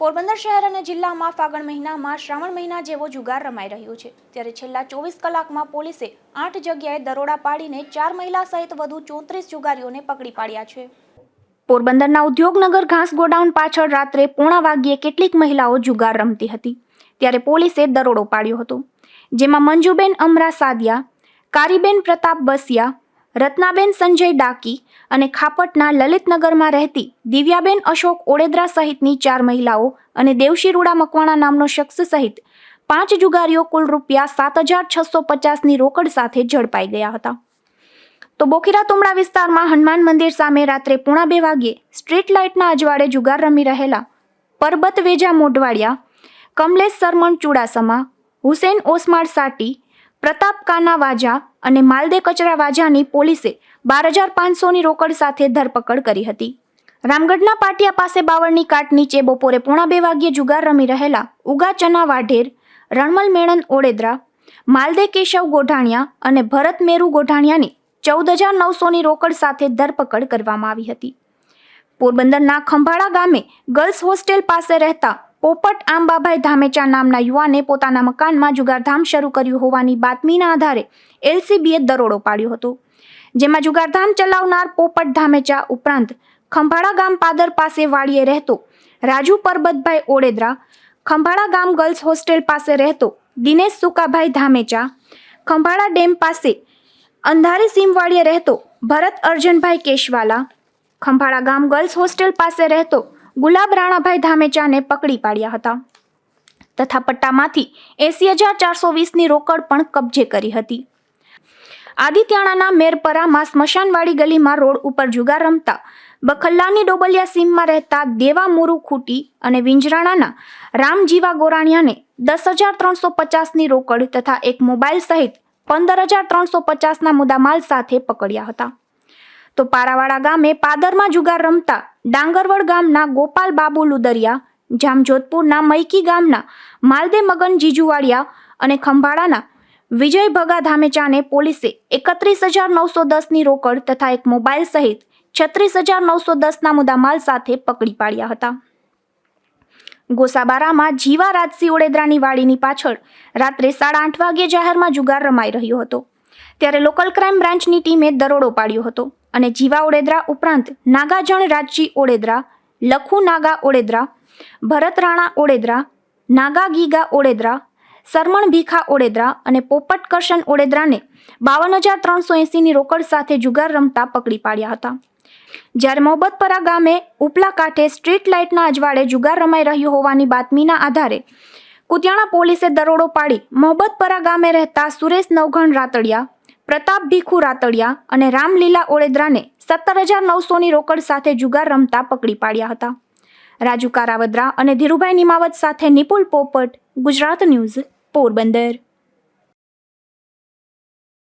પોરબંદર શહેર અને જિલ્લામાં ફાગણ મહિનામાં શ્રાવણ મહિના જેવો જુગાર રમાઈ રહ્યો છે. ત્યારે છેલ્લા ચોવીસ કલાકમાં પોલીસે આઠ જગ્યાએ દરોડા પાડીને ચાર મહિલા સહિત વધુ ચોત્રીસ જુગારીઓને પકડી પાડ્યા છે. પોરબંદરના ઉદ્યોગનગર ઘાસ ગોડાઉન પાછળ રાત્રે પોણા વાગ્યે કેટલીક મહિલાઓ જુગાર રમતી હતી. ત્યારે પોલીસે દરોડો પાડ્યો હતો. જેમાં મંજુબેન અમરા સાદિયા, કારીબેન પ્રતાપ બસિયા રત્નાબેન સંજય ડાકી અને ખાપટના લલિતનગરમાં રહેતી દિવ્યાબેન અશોક ઓડેદરા સહિતની ચાર મહિલાઓ અને દેવશીરુડા મકવાણા નામનો શખ્સ સહિત પાંચ જુગારીઓ કુલ રૂપિયા સાત હજાર છસો પચાસની રોકડ સાથે ઝડપાઈ ગયા હતા. તો બોખીરા તુમડા વિસ્તારમાં હનુમાન મંદિર સામે રાત્રે પોણા બે વાગ્યે સ્ટ્રીટ લાઇટના અજવાળે જુગાર રમી રહેલા પરબત વેજા મોઢવાડિયા, કમલેશ સરમણ ચુડાસમા, હુસેન ઓસમાળ સાટી, પ્રતાપ કાના વાજા અને માલદે કચરા વાજાની પોલીસે બાર હજાર પાંચસોની રોકડ સાથે ધરપકડ કરી હતી. રામગઢના પાટિયા પાસે બાવળની કાટ નીચે બપોરે પોણા બે વાગ્યે જુગાર રમી રહેલા ઉગા ચના વાઢેર, રણમલ મેણન ઓડેદરા, માલદે કેશવ ગોઢાણિયા અને ભરત મેરુ ગોઢાણિયાની ચૌદ હજાર નવસોની રોકડ સાથે ધરપકડ કરવામાં આવી હતી. પોરબંદરના ખંભાળા ગામે ગર્લ્સ હોસ્ટેલ પાસે રહેતા પોપટ આંબાભાઈ ધામેચા નામના યુવાને પોતાના મકાનમાં જુગારધામ શરૂ કર્યું હોવાની બાતમીના આધારે એલસીબીએ દરોડો પાડ્યો હતો. જેમાં જુગારધામ ચલાવનાર પોપટ ધામેચા ઉપરાંત ખંભાળા ગામ પાદર પાસે વાડીએ રહેતો રાજુ પરબતભાઈ ઓડેદરા, ખંભાળા ગામ ગર્લ્સ હોસ્ટેલ પાસે રહેતો દિનેશ સુકાભાઈ ધામેચા, ખંભાળા ડેમ પાસે અંધારી સીમવાડીએ રહેતો ભરત અર્જનભાઈ કેશવાલા, ખંભાળા ગામ ગર્લ્સ હોસ્ટેલ પાસે રહેતો ગુલાબ રાણાભાઈ ધામેચાને પકડી પાડ્યા હતા. તથા પટ્ટામાંથી એસી હજાર ચારસો વીસની રોકડ પણ કબજે કરી હતી. આદિત્યાણાના મેરપરામાં સ્મશાનવાડી ગલીમાં રોડ ઉપર જુગાર રમતા બખલ્લાની ડોબલિયા સીમમાં રહેતા દેવા મુરુ ખૂટી અને વિંજરાણાના રામજીવા ગોરાણિયાને દસ હજાર ત્રણસો પચાસની રોકડ તથા એક મોબાઈલ સહિત પંદર હજાર ત્રણસો પચાસના મુદ્દામાલ સાથે પકડ્યા હતા. તો પારાવાડા ગામે પાદરમાં જુગાર રમતા ડાંગરવડ ગામના ગોપાલ બાબુ લુદરિયા, જામજોધપુરના મૈકી ગામના માલદે મગન જીજુવાડિયા અને ખંભાળાના વિજય ભગા ધામેચાને પોલીસે એકત્રીસ હજાર નવસો દસની રોકડ તથા એક મોબાઈલ સહિત છત્રીસ હજાર નવસો દસના મુદ્દામાલ સાથે પકડી પાડ્યા હતા. ગોસાબારામાં જીવા રાજસિંહ ઓડેદરાની વાડીની પાછળ રાત્રે સાડા આઠ વાગ્યે જાહેરમાં જુગાર રમાઈ રહ્યો હતો. ત્યારે લોકલ ક્રાઇમ બ્રાન્ચની ટીમે દરોડો પાડ્યો હતો. અને જીવા ઓડેદરા ઉપરાંત નાગાજણ રાજજી ઓડેદરા, લખુ નાગા ઓડેદરા, ભરત રાણા ઓડેદરા, નાગા ગીગા ઓડેદરા, સરમણ ભીખા ઓડેદરા અને પોપટ કરશન ઓડેદરાને બાવન હજાર ત્રણસો એંસીની રોકડ સાથે જુગાર રમતા પકડી પાડ્યા હતા. જ્યારે મોહબ્બતપરા ગામે ઉપલા કાંઠે સ્ટ્રીટ લાઇટના અજવાળે જુગાર રમાઈ રહ્યો હોવાની બાતમીના આધારે કુતિયાણા પોલીસે દરોડો પાડી મોહબ્બતપરા ગામે રહેતા સુરેશ નવઘણ રાતડિયા પ્રતાપ ભીખુ રાતડિયા અને રામલીલા ઓળેદરાને સત્તર હજાર નવસોની રોકડ સાથે જુગાર રમતા પકડી પાડ્યા હતા. રાજુ કારાવદ્રા અને ધીરુભાઈ નિમાવત સાથે નિપુલ પોપટ, ગુજરાત ન્યૂઝ, પોરબંદર.